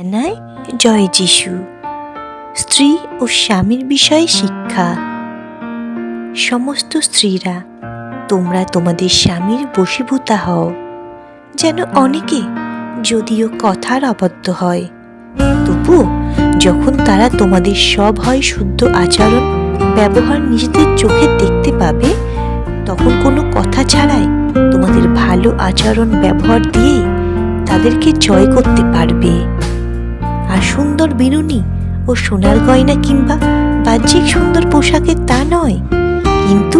জানায় জয় যিশু। স্ত্রী ও স্বামীর বিষয়ে শিক্ষা। সমস্ত স্ত্রীরা, তোমরা তোমাদের স্বামীর বশীভূতা হও। যেন অনেকে যদিও কথার অবদ্ধ হয় তবুও যখন তারা তোমাদের সব হয় শুদ্ধ আচরণ, ব্যবহার নিজেদের চোখে দেখতে পাবে, তখন কোনো কথা ছাড়াই তোমাদের ভালো আচরণ ব্যবহার দিয়েই তাদেরকে জয় করতে পারবে। আর সুন্দর বিনুনি ও সোনার গয়না কিংবা বাহ্যিক সুন্দর পোশাকে তা নয়, কিন্তু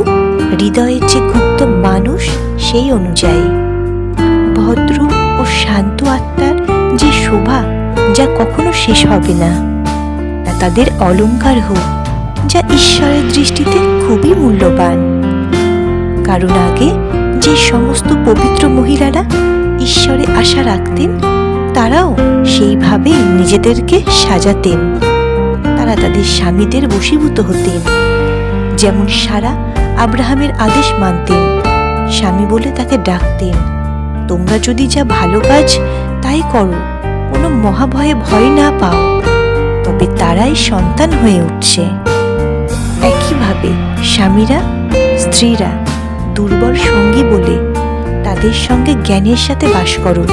হৃদয়ের যে গুপ্ত মানুষ সেই অনুযায়ী। ভদ্র ও শান্ত আত্মার যে শোভা যা কখনো শেষ হবে না, তা তাদের অলংকার হোক, যা ঈশ্বরের দৃষ্টিতে খুবই মূল্যবান। কারণ আগে যে সমস্ত পবিত্র মহিলারা ঈশ্বরে আশা রাখতেন তারাও সেইভাবে নিজেদেরকে সাজাতেন। তারা তাদের স্বামীদের বশীভূত হতেন। যেমন সারা আব্রাহামের আদেশ মানতেন, স্বামী বলে তাকে ডাকতেন, তোমরা যদি যা ভালো কাজ তাই করো, কোনো মহাভয়ে ভয় না পাও, তবে তারাই সন্তান হয়ে উঠছে। একইভাবে স্বামীরা স্ত্রীরা দুর্বল সঙ্গী বলে তাদের সঙ্গে জ্ঞানের সাথে বাস করো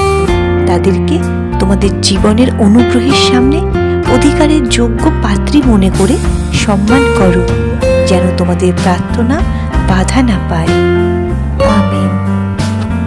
তাদেরকে তোমাদের জীবনের অনুগ্রহের সামনে অধিকারের যোগ্য পাত্রী মনে করে সম্মান করো, যেন তোমাদের প্রার্থনা বাধা না পায়। আমেন।